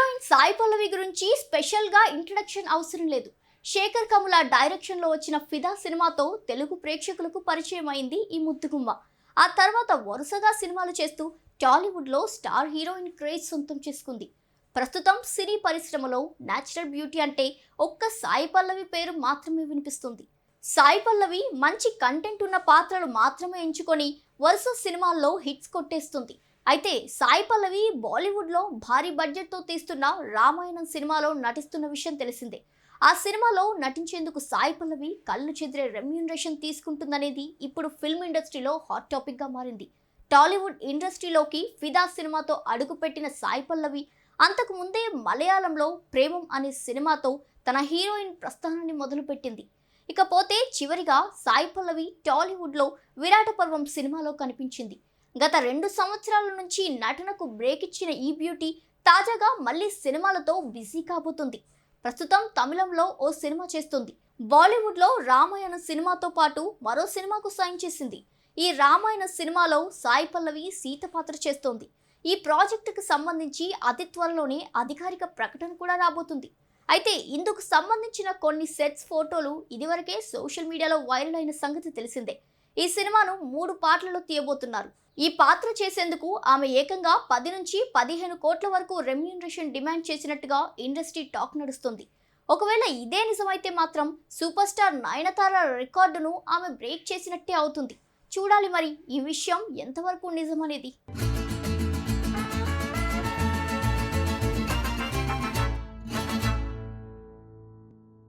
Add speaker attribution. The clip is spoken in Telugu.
Speaker 1: హీరోయిన్ సాయి పల్లవి గురించి స్పెషల్గా ఇంట్రడక్షన్ అవసరం లేదు. శేఖర్ కమల డైరెక్షన్లో వచ్చిన ఫిదా సినిమాతో తెలుగు ప్రేక్షకులకు పరిచయం అయింది ఈ ముద్దుగుమ్మ. ఆ తర్వాత వరుసగా సినిమాలు చేస్తూ టాలీవుడ్లో స్టార్ హీరోయిన్ క్రేజ్ సొంతం చేసుకుంది. ప్రస్తుతం సినీ పరిశ్రమలో న్యాచురల్ బ్యూటీ అంటే ఒక్క సాయి పల్లవి పేరు మాత్రమే వినిపిస్తుంది. సాయి పల్లవి మంచి కంటెంట్ ఉన్న పాత్రలు మాత్రమే ఎంచుకొని వరుస సినిమాల్లో హిట్స్ కొట్టేస్తుంది. అయితే సాయి పల్లవి బాలీవుడ్లో భారీ బడ్జెట్తో తీస్తున్న రామాయణం సినిమాలో నటిస్తున్న విషయం తెలిసిందే. ఆ సినిమాలో నటించేందుకు సాయి పల్లవి కళ్ళు చెదిరే రెమ్యూనరేషన్ తీసుకుంటుందనేది ఇప్పుడు ఫిల్మ్ ఇండస్ట్రీలో హాట్ టాపిక్గా మారింది. టాలీవుడ్ ఇండస్ట్రీలోకి ఫిదా సినిమాతో అడుగుపెట్టిన సాయి పల్లవి అంతకు ముందే మలయాళంలో ప్రేమం అనే సినిమాతో తన హీరోయిన్ ప్రస్థానాన్ని మొదలుపెట్టింది. ఇకపోతే చివరిగా సాయి పల్లవి టాలీవుడ్లో విరాట పర్వం సినిమాలో కనిపించింది. గత రెండు సంవత్సరాల నుంచి నటనకు బ్రేక్ ఇచ్చిన ఈ బ్యూటీ తాజాగా మళ్ళీ సినిమాలతో బిజీ కాబోతుంది. ప్రస్తుతం తమిళంలో ఓ సినిమా చేస్తుంది. బాలీవుడ్లో రామాయణ సినిమాతో పాటు మరో సినిమాకు సైన్ చేసింది. ఈ రామాయణ సినిమాలో సాయి పల్లవి సీత పాత్ర చేస్తోంది. ఈ ప్రాజెక్టుకు సంబంధించి అతి త్వరలోనే అధికారిక ప్రకటన కూడా రాబోతుంది. అయితే ఇందుకు సంబంధించిన కొన్ని సెట్స్ ఫోటోలు ఇదివరకే సోషల్ మీడియాలో వైరల్ అయిన సంగతి తెలిసిందే. ఈ సినిమాను మూడు పాటలలో తీయబోతున్నారు. ఈ పాత్ర చేసేందుకు ఆమె ఏకంగా పది నుంచి పదిహేను కోట్ల వరకు రెమ్యూనరేషన్ డిమాండ్ చేసినట్టుగా ఇండస్ట్రీ టాక్ నడుస్తుంది. ఒకవేళ ఇదే నిజమైతే మాత్రం సూపర్ స్టార్ నయనతార రికార్డును ఆమె బ్రేక్ చేసినట్టే అవుతుంది. చూడాలి మరి ఈ విషయం ఎంతవరకు నిజమనేది.